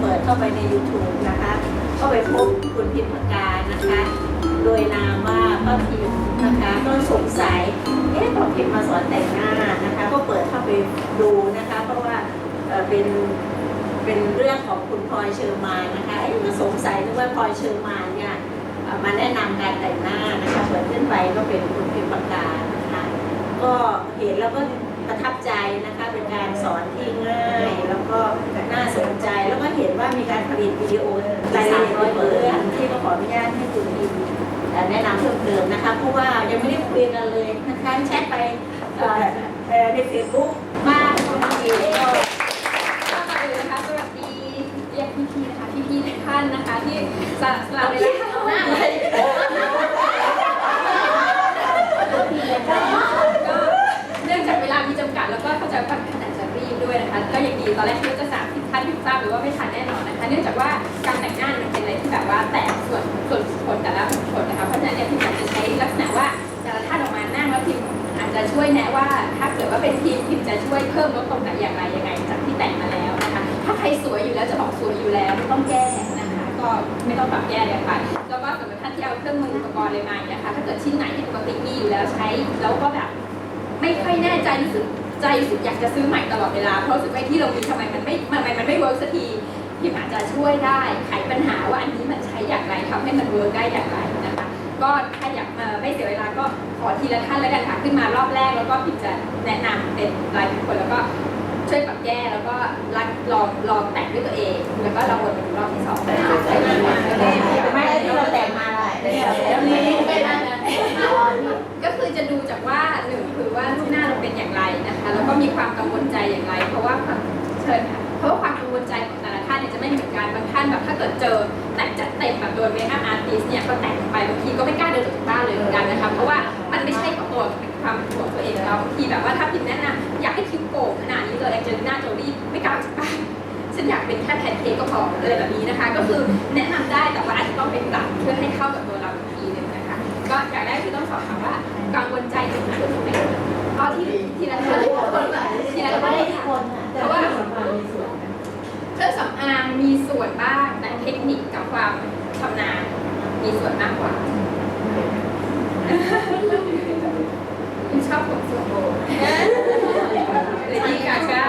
เปิดเข้าไปใน YouTube นะคะ ก็ไปพบคุณพิมพ์การนะคะ โดยนามว่าป้าพิมพ์นะคะ ก็สงสัย เอ๊ะป้าพิมพ์มาสอนแต่งหน้านะคะ ก็เปิดเข้าไปดูนะคะ เพราะว่าเอ่อเป็นเป็นเรื่องของคุณพลอยเชอร์มานนะคะเอ๊ะก็สงสัยนึกว่าพลอยเชอร์มานเนี่ยมาแนะนำการแต่งหน้านะคะเปิดขึ้นไปก็เป็นคุณพิมพ์ปากกานะคะก็เห็นแล้วก็ประทับใจนะคะเป็นการสอนที่ง่าย แล้วก็น่าสนใจแล้วก็ มีการผลิตวิดีโอหลายร้อยเรื่องที่ก็ขออนุญาตให้คุณพิมพ์เอ่อแนะนำเพิ่มเติมนะคะเพราะว่ายังไม่ได้คุยกันเลยนะคะแชทไปเอ่อเอ่อในเฟซบุ๊กบ้างคุณพิมพ์ก็ก็มาดูนะคะสวัสดีเรียกพี่ๆนะคะพี่ๆทุกท่านนะคะที่สละสละเวลาเข้ามาก็เนื่องจากเวลามีจำกัดแล้วก็เข้าใจว่าท่านอาจจะรีบด้วยนะคะก็ยังดีตอนแรกคิดว่าจะสามสิบท่ สวยอยู่แล้วจะบอกสวยอยู่แล้วไม่ต้องแก้นะคะ ก็ไม่ต้องปรับแก้เลยค่ะแล้วก็สำหรับท่านที่เอาเครื่องมืออุปกรณ์เลยมาเนี่ยนะคะถ้าเกิดชิ้นไหนที่ปกติมีอยู่แล้วใช้แล้วก็แบบไม่ค่อยแน่ใจรู้สึกใจรู้สึกอยากจะซื้อใหม่ตลอดเวลาเพราะรู้สึกว่าที่เรามีทำไมมันไม่ทำไมมันไม่เวิร์กสักทีพิมอาจจะช่วยได้ไขปัญหาว่าอันนี้มันใช้อย่างไรทำให้มันเวิร์กได้อย่างไรนะคะ ก็ถ้าอยากมาไม่เสียเวลาก็ขอทีละท่านแล้วกันค่ะขึ้นมารอบแรกแล้วก็พิมจะแนะนำเป็นรายบุคคลแล้วก็ ช่วยปรับแก้แล้วก็รักลองลองแต่งด้วยตัวเอง แล้วก็เราวนรอบที่สองไม่ที่เราแต่งมาแล้วนี่ก็คือจะดูจากว่าหนึ่งคือว่ารูปหน้าเราเป็นอย่างไรนะคะ แล้วก็มีความกังวลใจอย่างไร เพราะว่าความเชิญค่ะเพราะว่าความกังวลใจของแต่ละท่านเนี่ยจะไม่เหมือนกันบางท่านแบบถ้าเกิดเจอแต่งจัดเต็มแบบโดนเมคอัพอาร์ติสเนี่ยก็แต่งไปบางทีก็ไม่กล้าเดินออกจากบ้านเลยเหมือนกันนะคะเพราะว่า รื่องสำอางมีส่วนบ้างแต่เทคนิคกับความชำนาญมีส่วนมากกว่า คุณชอบผมส่วนโบเลยดีค่ะใช่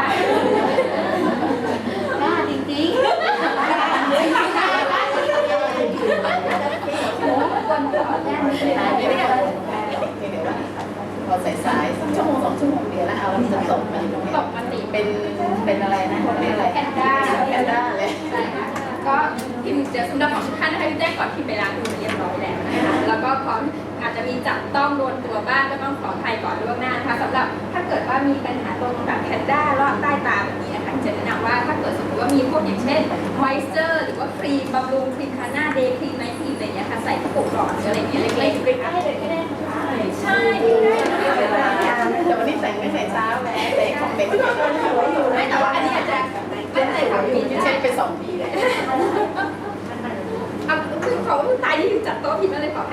กล้าจริงคนขอแจ้งไม่ได้ไม่ได้พอสายสายๆสักชั่วโมงสองชั่วโมงเดียวแล้วเอาแล้วมันจะตกมาอยู่ตรงนี้ปกติเป็น พิมพ์เดี๋ยวสำหรับของทุกท่านนะคะพี่แจ้งก่อนพิมพ์ไปล้างมือเรียบร้อยแล้วนะคะแล้วก็พร้อมอาจจะมีจับต้องโดนตัวบ้างก็ต้องขออภัยก่อนล่วงหน้านะคะสำหรับถ้าเกิดว่ามีปัญหาตรงแบบแพนด้ารอดใต้ตาแบบนี้นะคะจะแนะนำว่าถ้าเกิดสมมติว่ามีพวกอย่างเช่นมอยเจอร์หรือว่าครีมบำรุงครีมทาหน้าเดย์ครีมไนท์ครีมอะไรอย่างเงี้ยค่ะใส่กระปุกหลอดหรืออะไรเงี้ยเล็กๆ ๆได้เลยก็ได้ค่ะ ใช่ไม่ได้ไม่ได้ แต่วันนี้แต่งไม่ใส่เช้าแม้แต่ของเด็กที่เราสวยอยู่ ไม่แต่ว่าอันนี้อาจจะไม่ใส่ค่ะพี่ เช็ดไปสองทีเลย เอาคือเขาตายที่อยู่จัดโต๊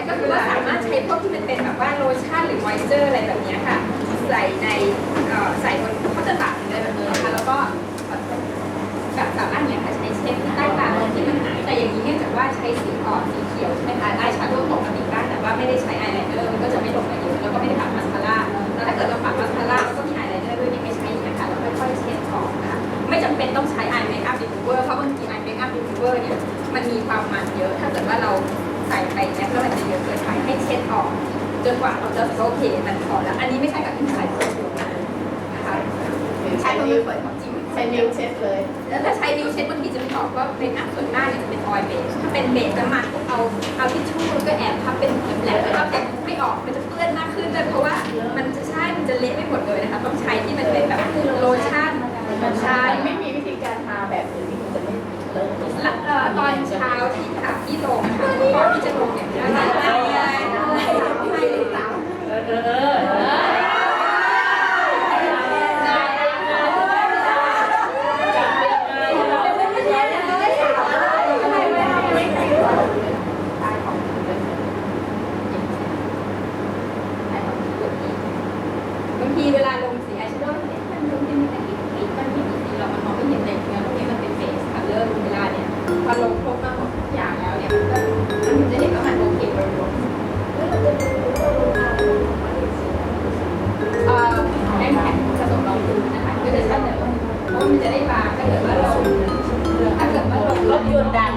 ะก็คือว่าสามารถใช้พวกที่มันเป็นแบบว่าโลชั่นหรือมอยเจอร์อะไรแบบนี้ค่ะ ใส่ในใส่บน จนกว่าเราจะโอเคมันพอแล้ว อันนี้ไม่ใช่กับที่ใส่ตัวถูนะนะคะใช้ใช้ตัวนิ้มืวอเปิดของจริงใช้นิ้วเช็ดเลย แล้วถ้าใช้นิ้วเช็ดบางทีจะไม่ออกว่าเป็นอัพส่วนหน้าเนี่ยจะเป็นออยล์เบสถ้าเป็นเบสน้ำมันเอาเอาทิชชู่แล้วก็แอบพับเป็นแหลมแล้วก็แต่ไม่ออกมันจะเปื้อนมากขึ้นเลยเพราะว่ามันจะใช่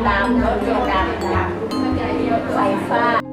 ดำรถยนต์ดำไฟฟ้า